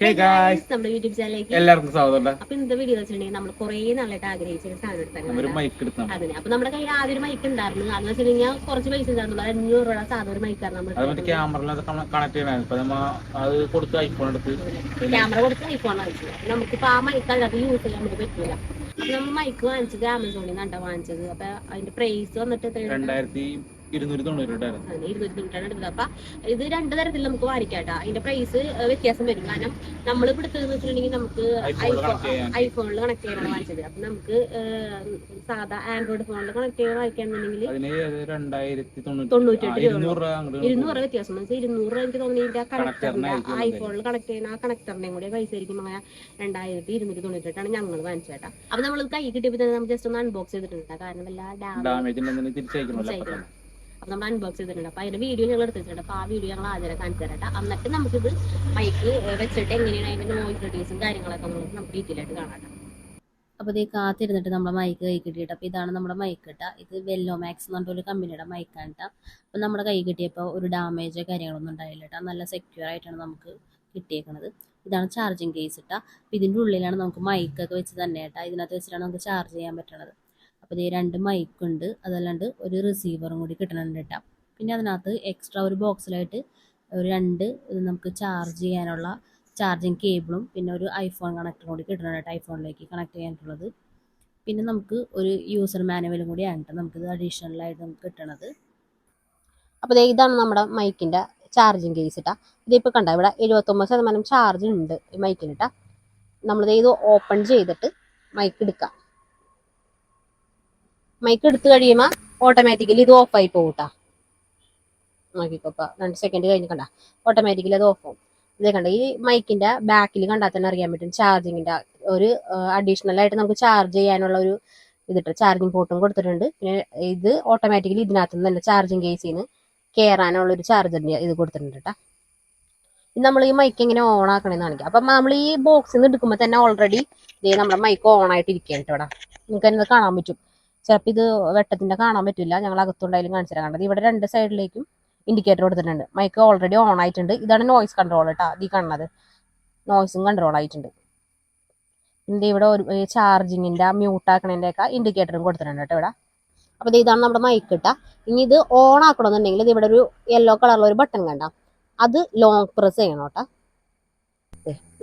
നമ്മുടെ യൂട്യൂബ് ചാനലിലേക്ക് എല്ലാവർക്കും സ്വാഗതം അപ്പൊ ഇന്നത്തെ വീഡിയോ വെച്ചിട്ടുണ്ടെങ്കിൽ നമ്മൾ കുറേ നാളായിട്ട് ആഗ്രഹിച്ച ഒരു സാധനം മൈക്ക് അതിന്. അപ്പൊ നമ്മുടെ കയ്യിൽ ആദ്യം ഒരു മൈക്ക് ഉണ്ടായിരുന്നു. അതെന്ന് വെച്ചിട്ടുണ്ടെങ്കിൽ കുറച്ച് പൈസ ഉണ്ടായിരുന്നു. ഒരു അഞ്ഞൂറ് രൂപ സാധാ ഒരു മൈക്കാണ് നമ്മൾ അത് ക്യാമറയിലൊക്കെ കണക്ട് ചെയ്യണായിരുന്നു അത് കൊടുത്ത് ഐഫോൺ എടുത്ത് ക്യാമറ കൊടുത്ത് ഐഫോൺ വാങ്ങിച്ചത് അപ്പൊ നമുക്കിപ്പോ ആ മൈക്ക് അല്ലാതെ യൂസ് ചെയ്യാൻ നമുക്ക് പറ്റില്ല അപ്പൊ നമ്മൾ മൈക്ക് വാങ്ങിച്ചത് ആമസോണിൽ നിന്നാണ് വാങ്ങിച്ചത്. അപ്പൊ അതിന്റെ പ്രൈസ് വന്നിട്ട് രണ്ടായിരത്തി ഇരുന്നൂറ്റി തൊണ്ണൂറ് ഉണ്ടായിരുന്നു അതിന് ഇരുന്നൂറ്റി തൊണ്ണൂറ്റാണ് എടുത്തത് അപ്പൊ ഇത് രണ്ട് തരത്തിൽ നമുക്ക് വാങ്ങിക്കാട്ടോ അതിന്റെ പ്രൈസ് വ്യത്യാസം വരും. കാരണം നമ്മൾ ഇവിടെ എടുത്തതെന്ന് വെച്ചിട്ടുണ്ടെങ്കിൽ നമുക്ക്. ഐഫോണിൽ കണക്ട് ചെയ്യാനാണ് വാങ്ങിച്ചത്. അപ്പൊ നമുക്ക് സാധാ ആൻഡ്രോയിഡ് ഫോണിൽ കണക്ട് ചെയ്യാൻ വാങ്ങിക്കാന്നുണ്ടെങ്കിൽ തൊണ്ണൂറ്റി ഇരുന്നൂറ് രൂപ വ്യത്യാസം. എന്ന് വെച്ചാൽ ഇരുന്നൂറ് രൂപ എനിക്ക് തോന്നി ഇതിന്റെ കണക്ടറിന്റെ ഐഫോണിൽ കണക്ട് ചെയ്യുന്ന ആ കണക്ടറിന്റെയും കൂടി പൈസ ആയിരിക്കും അങ്ങനെ രണ്ടായിരത്തി ഇരുന്നൂറ്റി തൊണ്ണൂറ്റെട്ടാണ് ഞങ്ങൾ വാങ്ങിച്ചേട്ടാ അപ്പൊ നമ്മൾ കൈ കിട്ടിയപ്പോൾ തന്നെ നമ്മൾ ജസ്റ്റ് ഒന്ന് അൺബോക്സ് ചെയ്തിട്ടുണ്ട്. കാരണം എല്ലാ ഡാമേജ് തിരിച്ചയക്കണമല്ലോ അപ്പൊ നമ്മൾ അൺബോക്സ് ചെയ്തിട്ടുണ്ട്. അപ്പൊ അതിന്റെ വീഡിയോ ഞങ്ങൾ എടുത്തിട്ടുണ്ട്. അപ്പൊ ആ വീഡിയോ ഞങ്ങൾ ആദ്യം കാണിച്ചു തരാം എന്നിട്ട് നമുക്കിത് മൈക്ക് വെച്ചിട്ട് എങ്ങനെയാണ് അതിന്റെ നോയിസ് റെഡ്യൂസും കാര്യങ്ങളൊക്കെ നമുക്ക് നമുക്ക് ഡീറ്റെയിൽ ആയിട്ട് കാണാം അപ്പോൾ ഇത് കാത്തിരുന്നിട്ട് നമ്മുടെ മൈക്ക് കൈ കിട്ടിയിട്ട്. അപ്പോൾ ഇതാണ് നമ്മുടെ മൈക്ക് കേട്ടോ ഇത് വെല്ലോ മാക്സ് എന്ന് പറഞ്ഞ ഒരു കമ്പനിയുടെ മൈക്കാണ് കേട്ടോ അപ്പോൾ നമ്മുടെ കൈ കിട്ടിയപ്പോൾ ഒരു ഡാമേജോ കാര്യങ്ങളൊന്നും ഉണ്ടായില്ല കേട്ടോ നല്ല സെക്യൂർ ആയിട്ടാണ് നമുക്ക് കിട്ടിയേക്കുന്നത് ഇതാണ് ചാർജിങ് കേസ് കേട്ടോ അപ്പോൾ ഇതിന്റെ ഉള്ളിലാണ് നമുക്ക് മൈക്കൊക്കെ വെച്ച് തന്നെ കേട്ടോ ഇതിനകത്ത് വെച്ചിട്ടാണ് നമുക്ക് ചാർജ് ചെയ്യാൻ പറ്റണത്. അപ്പോൾ ഈ രണ്ട് മൈക്ക് ഉണ്ട്. അതല്ലാണ്ട് ഒരു റിസീവറും കൂടി കിട്ടണുണ്ട് കേട്ടോ പിന്നെ അതിനകത്ത് എക്സ്ട്രാ ഒരു ബോക്സിലായിട്ട് ഒരു രണ്ട് ഇത് നമുക്ക് ചാർജ് ചെയ്യാനുള്ള ചാർജിങ് കേബിളും പിന്നെ ഒരു ഐഫോൺ കണക്ടറും കൂടി കിട്ടണം കേട്ടോ ഐഫോണിലേക്ക് കണക്ട് ചെയ്യാനുള്ളത്. പിന്നെ നമുക്ക് ഒരു യൂസർ മാനുവലും കൂടിയാണ് കേട്ടോ നമുക്കിത് അഡീഷണൽ ആയിട്ട് നമുക്ക് കിട്ടണത്. അപ്പോൾ ഇതാണ് നമ്മുടെ മൈക്കിന്റെ ചാർജിങ് കേസ് ഇട്ടാ ഇതിപ്പോൾ കണ്ട ഇവിടെ എഴുപത്തൊമ്പത് ശതമാനം ചാർജ് ഉണ്ട് ഈ മൈക്കിന് ഇട്ടാ നമ്മളിത് ഇത് ഓപ്പൺ ചെയ്തിട്ട് മൈക്ക് എടുക്കാം മൈക്ക് എടുത്തു കഴിയുമ്പോൾ ഓട്ടോമാറ്റിക്കലി ഇത് ഓഫായി പോകും കേട്ടോ നോക്കിക്കോപ്പ രണ്ട് സെക്കൻഡ് കഴിഞ്ഞ് കണ്ട. ഓട്ടോമാറ്റിക്കലി അത് ഓഫ് ആവും. ഇതേ കണ്ട ഈ മൈക്കിന്റെ ബാക്കിൽ കണ്ടാൽ തന്നെ അറിയാൻ പറ്റും. ചാർജിങ്ങിന്റെ ഒരു അഡീഷണൽ ആയിട്ട് നമുക്ക് ചാർജ് ചെയ്യാനുള്ള ഒരു ഇതിട്ട് ചാർജിങ് പോർട്ടും കൊടുത്തിട്ടുണ്ട്. പിന്നെ ഇത് ഓട്ടോമാറ്റിക്കലി ഇതിനകത്ത് നിന്ന് തന്നെ ചാർജിങ് കേസിൽ നിന്ന് കയറാനുള്ള ഒരു ചാർജറിന്റെ ഇത് കൊടുത്തിട്ടുണ്ട് ഇത് നമ്മൾ ഈ മൈക്ക് എങ്ങനെ ഓൺ ആക്കണമെന്ന് കാണിക്കാം. അപ്പം നമ്മൾ ഈ ബോക്സിൽ നിന്ന് എടുക്കുമ്പോൾ തന്നെ ഓൾറെഡി ഇതേ നമ്മുടെ മൈക്ക് ഓൺ ആയിട്ട് ഇരിക്കുകയാണ് കേട്ടോ നിങ്ങൾക്ക് തന്നെ കാണാൻ പറ്റും. ചിലപ്പോൾ ഇത് വെട്ടത്തിന്റെ കാണാൻ പറ്റില്ല ഞങ്ങൾ അകത്തുണ്ടായാലും കാണിച്ചു തരാം. കണ്ടത് ഇവിടെ രണ്ട് സൈഡിലേക്കും ഇൻഡിക്കേറ്റർ കൊടുത്തിട്ടുണ്ട്. മൈക്ക് ഓൾറെഡി ഓൺ ആയിട്ടുണ്ട്. ഇതാണ് നോയ്സ് കൺട്രോൾ കേട്ടോ ഈ കാണുന്നത്. നോയ്സും കൺട്രോൾ ആയിട്ടുണ്ട്. പിന്നെ ഇവിടെ ഒരു ചാർജിങ്ങിന്റെ മ്യൂട്ട് ആക്കണതിന്റെ ഇൻഡിക്കേറ്ററും കൊടുത്തിട്ടുണ്ട് കേട്ടോ ഇവിടെ. അപ്പോൾ ഇതാണ് നമ്മുടെ മൈക്ക് കിട്ടുക ഇനി ഇത് ഓൺ ആക്കണമെന്നുണ്ടെങ്കിൽ ഇത് ഇവിടെ ഒരു യെല്ലോ കളറിലൊരു ബട്ടൺ കണ്ട? അത് ലോങ് പ്രസ് ചെയ്യണം കേട്ടോ.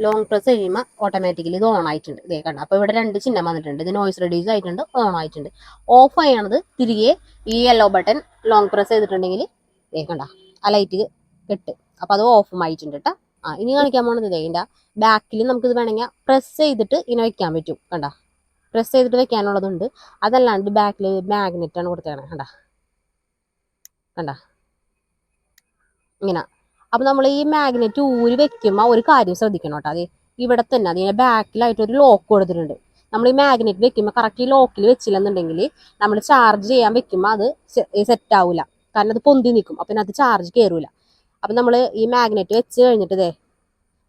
ലോങ് പ്രസ് ചെയ്യുമ്പോൾ ഓട്ടോമാറ്റിക്കലി ഇത് ഓൺ ആയിട്ടുണ്ട്. ഇതേ കണ്ട? അപ്പോൾ ഇവിടെ രണ്ട് ചിഹ്നം വന്നിട്ടുണ്ട്. ഇത് നോയ്സ് റെഡ്യൂസ് ആയിട്ടുണ്ട് ഓൺ ആയിട്ടുണ്ട്. ഓഫ് ചെയ്യണത് തിരികെ ഈ യെല്ലോ ബട്ടൺ ലോങ് പ്രസ് ചെയ്തിട്ടുണ്ടെങ്കിൽ ഇതേ കണ്ട? ആ ലൈറ്റ് കെട്ട്. അപ്പോൾ അത് ഓഫും ആയിട്ടുണ്ട് കേട്ടോ ആ ഇനി കാണിക്കാൻ പോണത് ഇതേ ഇതിന്റെ ബാക്കിൽ നമുക്കിത് വേണമെങ്കിൽ പ്രസ് ചെയ്തിട്ട് ഇനി വയ്ക്കാൻ പറ്റും. കണ്ട? പ്രസ് ചെയ്തിട്ട് വെക്കാനുള്ളതുണ്ട്. അതല്ലാണ്ട് ബാക്കിൽ മാഗ്നറ്റാണ് കൊടുത്തേക്കണേ. കണ്ട? കണ്ട? ഇങ്ങനെ. അപ്പൊ നമ്മൾ ഈ മാഗ്നറ്റ് ഊരി വെക്കുമ്പോൾ ഒരു കാര്യം ശ്രദ്ധിക്കണം കേട്ടോ. അത് ഇവിടെ തന്നെ അതിന്റെ ബാക്കിലായിട്ട് ഒരു ലോക്ക് കൊടുത്തിട്ടുണ്ട്. നമ്മൾ ഈ മാഗ്നറ്റ് വെക്കുമ്പോൾ കറക്റ്റ് ഈ ലോക്കിൽ വെച്ചില്ലെന്നുണ്ടെങ്കിൽ നമ്മൾ ചാർജ് ചെയ്യാൻ വെക്കുമ്പോൾ അത് സെറ്റ് ആവില്ല കാരണം അത് പൊന്തി നിൽക്കും അപ്പം അത് ചാർജ് കയറൂല അപ്പം നമ്മൾ ഈ മാഗ്നറ്റ് വെച്ച് കഴിഞ്ഞിട്ട് ഇതേ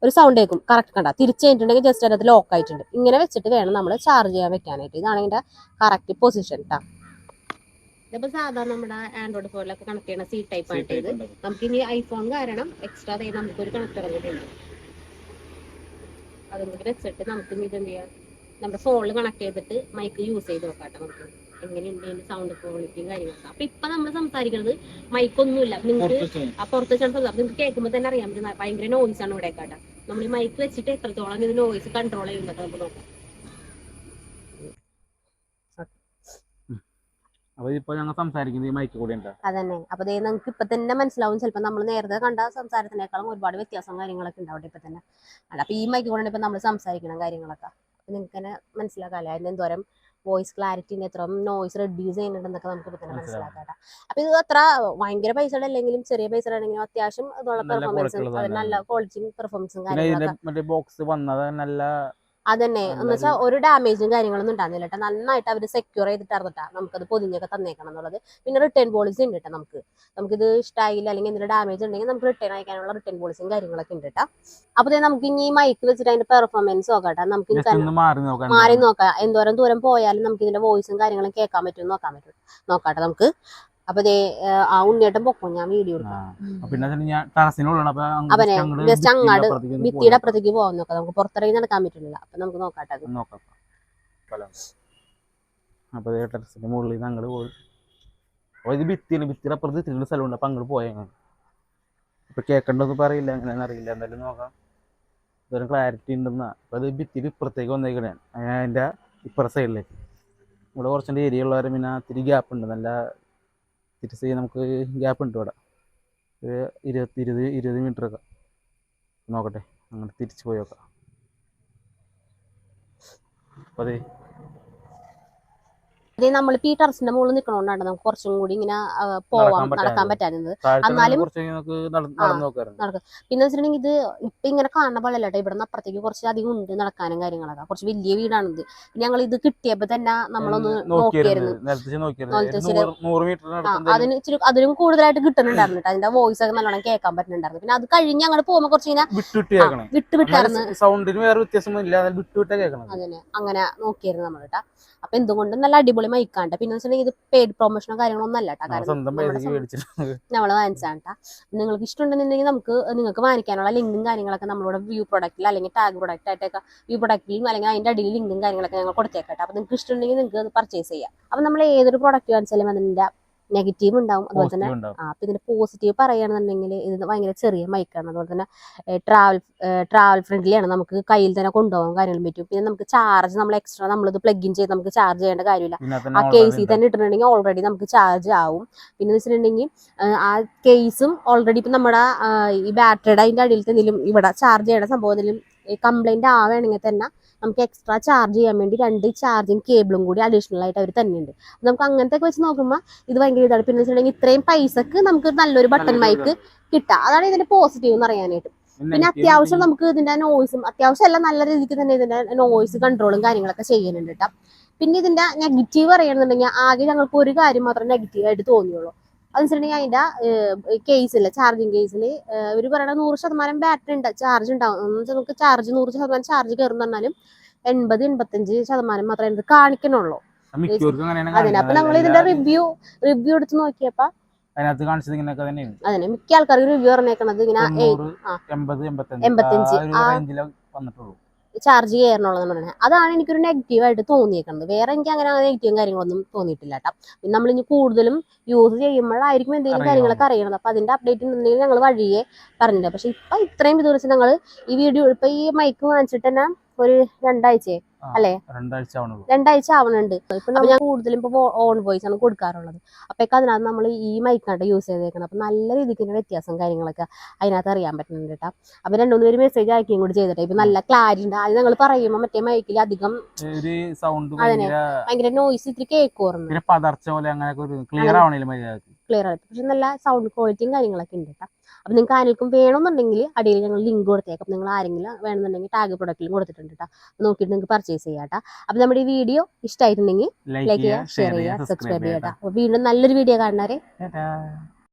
ഒരു സൗണ്ട് കേൾക്കും കറക്റ്റ് കണ്ട? തിരിച്ച് കഴിഞ്ഞിട്ടുണ്ടെങ്കിൽ ജസ്റ്റ് അതിനകത്ത് ലോക്ക് ആയിട്ടുണ്ട്. ഇങ്ങനെ വെച്ചിട്ട് വേണം നമ്മൾ ചാർജ് ചെയ്യാൻ വെക്കാനായിട്ട്. ഇതാണ് ഇതിന്റെ കറക്റ്റ് പൊസിഷൻ കേട്ടോ ഇതിപ്പോ സാധാരണ നമ്മുടെ ആൻഡ്രോയിഡ് ഫോണിലൊക്കെ കണക്ട് ചെയ്യണ സി ടൈപ്പ് ആയിട്ട് ഇത്. നമുക്ക് ഇനി ഐഫോൺ കാരണം എക്സ്ട്രാ നമുക്ക് ഒരു കണക്ട് ഇറങ്ങിയിട്ടുണ്ട് അതും കൂടി വെച്ചിട്ട് നമുക്ക് ഇനി ഇതെന്ത് എന്ത് ചെയ്യാം നമ്മുടെ ഫോണിൽ കണക്ട് ചെയ്തിട്ട് മൈക്ക് യൂസ് ചെയ്ത് നോക്കാട്ടെ നമുക്ക്. എങ്ങനെയുണ്ട് അതിന്റെ സൗണ്ട് ക്വാളിറ്റിയും കാര്യങ്ങളൊക്കെ. അപ്പൊ ഇപ്പൊ നമ്മൾ സംസാരിക്കുന്നത് മൈക്ക് ഒന്നുമില്ല. നിങ്ങൾക്ക് ആ പുറത്ത് വെച്ചാണ് സംസാരം നിങ്ങൾക്ക് കേൾക്കുമ്പോൾ തന്നെ അറിയാം ഭയങ്കര നോയിസ് ആണ് ഇവിടെ കേട്ടാ നമ്മൾ ഈ മൈക്ക് വെച്ചിട്ട് എത്രത്തോളം ഇത് നോയിസ് കൺട്രോൾ ചെയ്യുന്നുണ്ടെന്ന് നമുക്ക് നോക്കാം. അപ്പൊ ഇപ്പൊ ഞങ്ങൾ സംസാരിക്കുന്നത് ഈ മൈക്ക് കൂടെ അതന്നെ. അപ്പൊ ദേ നമുക്ക് ഇപ്പൊ തന്നെ മനസ്സിലാവും. ചിലപ്പോൾ നമ്മൾ നേരത്തെ കണ്ട സംസാരത്തിനേക്കാളും ഒരുപാട് വ്യത്യാസം കാര്യങ്ങളൊക്കെ ഉണ്ട് അവിടെ ഇപ്പൊ തന്നെ. അല്ല അപ്പൊ ഈ മൈക്ക് കൂടെ ഇപ്പൊ നമ്മൾ സംസാരിക്കണം കാര്യങ്ങളൊക്കെ. അപ്പൊ നിങ്ങൾക്ക് തന്നെ മനസ്സിലാക്കാല്ലേ? അതിന് എന്തോരം വോയിസ് ക്ലാരിറ്റി എത്ര നോയിസ് റെഡ്യൂസ് ചെയ്യുന്നുണ്ടെന്നൊക്കെ നമുക്ക് ഇപ്പൊ തന്നെ. മനസ്സിലാക്കാം അപ്പൊ ഇത് അത്ര ഭയങ്കര പൈസയുടെ അല്ലെങ്കിലും ചെറിയ പൈസ ആണെങ്കിലും അത്യാവശ്യം ഇതുള്ള നല്ല പെർഫോമൻസും നല്ല ക്വാളിറ്റിയും പെർഫോമൻസും കാര്യങ്ങളൊക്കെ. ബോക്സ് വന്നത് നല്ല അതന്നെ. എന്ന് വെച്ചാൽ ഒരു ഡാമേജും കാര്യങ്ങളൊന്നും ഉണ്ടാകുന്നില്ല കേട്ടോ. നന്നായിട്ട് അവർ സെക്യൂർ ചെയ്തിട്ടായിരുന്നിട്ടാ നമുക്കത് പൊതിഞ്ഞൊക്കെ തന്നേക്കണം എന്നുള്ളത്. പിന്നെ റിട്ടേൺ പോളിസി ഉണ്ട് കേട്ടോ നമുക്ക്. നമുക്കിത് ഇഷ്ടമായില്ല അല്ലെങ്കിൽ എന്തെങ്കിലും ഡാമേജ് ഉണ്ടെങ്കിൽ നമുക്ക് റിട്ടേൺ അയക്കാനുള്ള റിട്ടേൺ പോളിസിയും കാര്യങ്ങളൊക്കെ ഉണ്ട് കേട്ടോ. അപ്പോൾ നമുക്ക് ഇനി മൈക്ക് വെച്ചിട്ട് അതിന്റെ പെർഫോമൻസ് നോക്കാം കേട്ടോ. നമുക്ക് മാറി നോക്കാം എന്തോരം ദൂരം പോയാലും നമുക്ക് ഇതിന്റെ വോയിസും കാര്യങ്ങളും കേൾക്കാൻ പറ്റും നോക്കാൻ പറ്റും നോക്കാട്ടെ നമുക്ക്. അപ്പൊ ആ, ആ ഉണ്ണിയേട്ടൻ പൊക്കോ? ഞാൻ വീഡിയോ അവനെ അങ്ങട് ഭിത്തിയുടെ അപ്പുറത്തേക്ക് പോകാൻ നോക്കാം നമുക്ക് പുറത്തിറങ്ങി നടക്കാൻ പറ്റില്ല അപ്പൊ നമുക്ക് നോക്കാട്ടെ. അപ്പൊ ദേ ടെറസിന്റെ മുകളിൽ ഞങ്ങൾ അങ്ങോട്ട് പോയി. അപ്പൊ ഇത് ഭിത്തിയാണ്. ഭിത്തിയുടെ അപ്പുറത്ത് ഇത്തിരി സ്ഥലമുണ്ട്. അപ്പൊ അങ്ങോട്ട് പോയ ഇപ്പൊ കേൾക്കണ്ടെന്ന് പറയില്ല. എങ്ങനെയാണെന്ന് അറിയില്ല. എന്തായാലും നോക്കാം. ഇതൊരു ക്ലാരിറ്റി ഉണ്ടെന്നാ. അപ്പൊ അത് ഭിത്തിയിൽ ഇപ്പുറത്തേക്ക് വന്നേക്കണേ. അതിന്റെ ഇപ്പുറ സൈഡിലേക്ക് ഇവിടെ കുറച്ചുകൂടി ഏരിയ ഉള്ളവരും പിന്നെ ഇത്തിരി ഗ്യാപ്പ് ഉണ്ട്. നല്ല തിരിച്ച് നമുക്ക് ഗ്യാപ്പ് ഉണ്ട് ഇവിടെ. ഒരു ഇരുപത്തി ഇരുപത് ഇരുപത് മീറ്റർ ഒക്കെ. നോക്കട്ടെ അങ്ങനെ തിരിച്ച് പോയി നോക്കാം. അപ്പോൾ അതെ ഇത് നമ്മൾ ഈ ടെറസിന്റെ മുകളിൽ നിൽക്കണോണ്ടാണ് നമുക്ക് കുറച്ചും കൂടി ഇങ്ങനെ പോവാം നടക്കാൻ. പറ്റാഞ്ഞത്. എന്നാലും- പിന്നെ വെച്ചിട്ടുണ്ടെങ്കിൽ ഇത് ഇപ്പൊ ഇങ്ങനെ കാണുന്ന പോലെ അല്ലട്ടോ ഇവിടെ നിന്ന് അപ്പുറത്തേക്ക് കുറച്ച് അധികം ഉണ്ട് നടക്കാനും കാര്യങ്ങളൊക്കെ. കുറച്ച് വലിയ വീടാണിത്. ഞങ്ങൾ ഇത് കിട്ടിയപ്പോ തന്നെ നമ്മളൊന്ന് നോക്കിയായിരുന്നു. അതിന് ഇച്ചിരി അതിലും കൂടുതലായിട്ട് കിട്ടുന്നുണ്ടായിരുന്നു ട്ടോ. അതിന്റെ വോയിസ് ഒക്കെ നല്ലോണം കേൾക്കാൻ പറ്റുന്നുണ്ടായിരുന്നു. പിന്നെ അത് കഴിഞ്ഞ് അങ്ങോട്ട് പോകുമ്പോ കുറച്ച് ഇങ്ങനെ വിട്ട് വിട്ടായിരുന്നു സൗണ്ടിന് വേറെ വ്യത്യാസമൊന്നും ഇല്ല എന്നാൽ വിട്ട് വിട്ടാ കേൾക്കണത്. അതിന് അങ്ങനെ നോക്കിയായിരുന്നു നമ്മൾ കേട്ടാ അപ്പൊ എന്തുകൊണ്ടും നല്ല അടിപൊളി മൈക്കാണ്ട. പിന്നെ വെച്ചിട്ടുണ്ടെങ്കിൽ ഇത് പെയ്ഡ് പ്രൊമോഷനോ കാര്യങ്ങളോ ഒന്നും അല്ല നമ്മൾ വാങ്ങിച്ചാട്ടാ നിങ്ങൾക്ക് ഇഷ്ടമുണ്ടെന്നുണ്ടെങ്കിൽ നമുക്ക് നിങ്ങൾക്ക് വാങ്ങിക്കാനുള്ള ലിങ്കും കാര്യങ്ങളൊക്കെ നമ്മളുടെ വ്യൂ പ്രൊഡക്റ്റിൽ അല്ലെങ്കിൽ ടാഗ് പ്രൊഡക്റ്റ് ആയിട്ടൊക്കെ വ്യൂ പ്രൊഡക്റ്റിലും അല്ലെങ്കിൽ അതിന്റെ അടിയിൽ ലിങ്കും കാര്യങ്ങളൊക്കെ ഞങ്ങൾ കൊടുത്തേക്കട്ടെ അപ്പൊ നിങ്ങൾക്ക് ഇഷ്ടമുണ്ടെങ്കിൽ നിങ്ങൾക്ക് അത് പർച്ചേസ് ചെയ്യാം. അപ്പൊ നമ്മൾ ഏതൊരു പ്രൊഡക്റ്റ് വാങ്ങിച്ചാലും അതിന്റെ നെഗറ്റീവ് ഉണ്ടാവും. അതുപോലെ തന്നെ ആ അപ്പൊ ഇതിന്റെ പോസിറ്റീവ് പറയുകയാണെന്നുണ്ടെങ്കിൽ ഇത് ഭയങ്കര ചെറിയ മൈക്കാണ് അതുപോലെ തന്നെ ട്രാവൽ ട്രാവൽ ഫ്രണ്ട്ലി ആണ് നമുക്ക് കയ്യിൽ തന്നെ കൊണ്ടുപോകാൻ കാര്യങ്ങളും പറ്റും. പിന്നെ നമുക്ക് ചാർജ് നമ്മൾ എക്സ്ട്രാ നമ്മളിത് പ്ലഗ് ഇൻ ചെയ്ത് നമുക്ക് ചാർജ് ചെയ്യേണ്ട കാര്യമില്ല. ആ കേസിൽ തന്നെ ഇട്ടിട്ടുണ്ടെങ്കിൽ ഓൾറെഡി നമുക്ക് ചാർജ് ആവും. പിന്നെ വെച്ചിട്ടുണ്ടെങ്കിൽ ആ കേസും ഓൾറെഡി ഇപ്പം നമ്മുടെ ഈ ബാറ്ററിയുടെ അതിന്റെ അടിയിലത്തെ എന്തെങ്കിലും ഇവിടെ ചാർജ് ചെയ്യേണ്ട സംഭവം എന്തെങ്കിലും കംപ്ലൈന്റ് ആവുകയാണെങ്കിൽ തന്നെ നമുക്ക് എക്സ്ട്രാ ചാർജ് ചെയ്യാൻ വേണ്ടി രണ്ട് ചാർജിങ് കേബിളും കൂടി അഡീഷണൽ ആയിട്ട് അവർ തന്നെയുണ്ട് നമുക്ക് അങ്ങനത്തെ ഒക്കെ വെച്ച് നോക്കുമ്പോൾ ഇത് ഭയങ്കര ഇതാണ്. പിന്നെ വെച്ചിട്ടുണ്ടെങ്കിൽ ഇത്രയും പൈസക്ക് നമുക്ക് നല്ലൊരു ബട്ടൺ മൈക്ക് കിട്ടാം. അതാണ് ഇതിന്റെ പോസിറ്റീവ് എന്ന് പറയാനായിട്ട്. പിന്നെ അത്യാവശ്യം നമുക്ക് ഇതിന്റെ നോയിസും അത്യാവശ്യം എല്ലാം നല്ല രീതിക്ക് തന്നെ ഇതിന്റെ നോയ്സ് കൺട്രോളും കാര്യങ്ങളൊക്കെ ചെയ്യുന്നുണ്ട് കേട്ടോ. പിന്നെ ഇതിന്റെ നെഗറ്റീവ് പറയുകയാണെന്നുണ്ടെങ്കിൽ ആകെ ഞങ്ങൾക്ക് ഒരു കാര്യം മാത്രം നെഗറ്റീവ് ആയിട്ട് തോന്നിയുള്ളൂ. വെച്ചിട്ടുണ്ടെങ്കിൽ അതിന്റെ കേസിൽ ചാർജിങ് കേസിൽ ഇവർ പറയണ നൂറ് ശതമാനം ബാറ്ററി ഉണ്ട് ചാർജ് ഉണ്ടാവും എന്ന് വെച്ചാൽ നമുക്ക് ചാർജ് നൂറ് ശതമാനം ചാർജ് കയറുന്ന പറഞ്ഞാലും എൺപത് എൺപത്തഞ്ച് ശതമാനം മാത്രമേ ഇത് കാണിക്കണുള്ളൂ കാണിക്കുന്നത്. നമ്മൾ ഇതിന്റെ റിവ്യൂ റിവ്യൂ എടുത്ത് നോക്കിയപ്പോ അതിനകത്ത് കാണിച്ചത് ഇങ്ങനെയൊക്കെ തന്നെയാണ് അതിന് മിക്ക ആൾക്കാർക്ക് റിവ്യൂ പറഞ്ഞേക്കണത് ഇങ്ങനെ. എൺപത് എൺപത്തഞ്ച്. ആ വന്നിട്ടുള്ളൂ ചാർജ് ചെയ്യാറുള്ളതെന്ന് പറയുന്നത് അതാണ് എനിക്കൊരു നെഗറ്റീവ് ആയിട്ട് തോന്നിയേക്കുന്നത് വേറെ എനിക്ക് അങ്ങനെ നെഗറ്റീവും കാര്യങ്ങളൊന്നും തോന്നിയിട്ടില്ല കേട്ടോ. പിന്നെ നമ്മൾ ഇനി കൂടുതലും യൂസ് ചെയ്യുമ്പോഴായിരിക്കും എന്തെങ്കിലും. കാര്യങ്ങളൊക്കെ അറിയണത്. അപ്പൊ അതിന്റെ അപ്ഡേറ്റ് ഉണ്ടെങ്കിൽ ഞങ്ങൾ വഴിയെ പറഞ്ഞിട്ടുണ്ട്. പക്ഷേ ഇപ്പൊ ഇത്രയും ഇത് വെച്ച് ഞങ്ങൾ ഈ വീഡിയോ ഇപ്പൊ ഈ മൈക്ക് വാങ്ങിച്ചിട്ട് തന്നെ ഒരു രണ്ടാഴ്ചയെ അല്ലേ? രണ്ടാഴ്ച ആവണുണ്ട്. ഇപ്പൊ ഞാൻ കൂടുതലും ഇപ്പൊ ഓൺ വോയിസ് ആണ് കൊടുക്കാറുള്ളത്. അപ്പൊക്കെ അതിനകത്ത് നമ്മൾ ഈ മൈക്കാണ്ട് യൂസ് ചെയ്തേക്കണം അപ്പൊ നല്ല രീതിക്ക് തന്നെ വ്യത്യാസം കാര്യങ്ങളൊക്കെ അതിനകത്ത് അറിയാൻ പറ്റുന്നുണ്ട് കേട്ടോ അപ്പൊ രണ്ടുമൂന്ന് പേര് മെസ്സേജ് അയക്കുകയും കൂടി ചെയ്തിട്ട് ഇപ്പൊ നല്ല ക്ലാരിറ്റി ഉണ്ട്. അത് ഞങ്ങൾ പറയുമ്പോൾ മറ്റേ മൈക്കിൽ അധികം സൗണ്ട്. ഭയങ്കര നോയിസ് ഇത്തിരി ഒരു ക്ലിയർ ആയിട്ട് പക്ഷെ നല്ല സൗണ്ട് ക്വാളിറ്റിയും കാര്യങ്ങളൊക്കെ ഉണ്ട് കേട്ടോ അപ്പൊ നിങ്ങൾക്ക് ആരെങ്കിലും വേണമെന്നുണ്ടെങ്കിൽ അടിയിൽ ഞങ്ങൾ ലിങ്ക് കൊടുത്തേക്കാം. നിങ്ങൾ ആരെങ്കിലും വേണമെന്നുണ്ടെങ്കിൽ ടാഗ് പ്രൊഡക്റ്റിലും കൊടുത്തിട്ടുണ്ട് കേട്ടോ നോക്കിയിട്ട് നിങ്ങൾക്ക് പർച്ചേസ് ചെയ്യാം ചെയ്യാട്ടാ. അപ്പൊ നമ്മുടെ ഈ വീഡിയോ ഇഷ്ടമായിട്ടുണ്ടെങ്കിൽ ലൈക്ക് ചെയ്യുക ഷെയർ ചെയ്യുക സബ്സ്ക്രൈബ് അപ്പൊ വീണ്ടും നല്ലൊരു വീഡിയോ കാണുന്നവരെ ടാറ്റാ.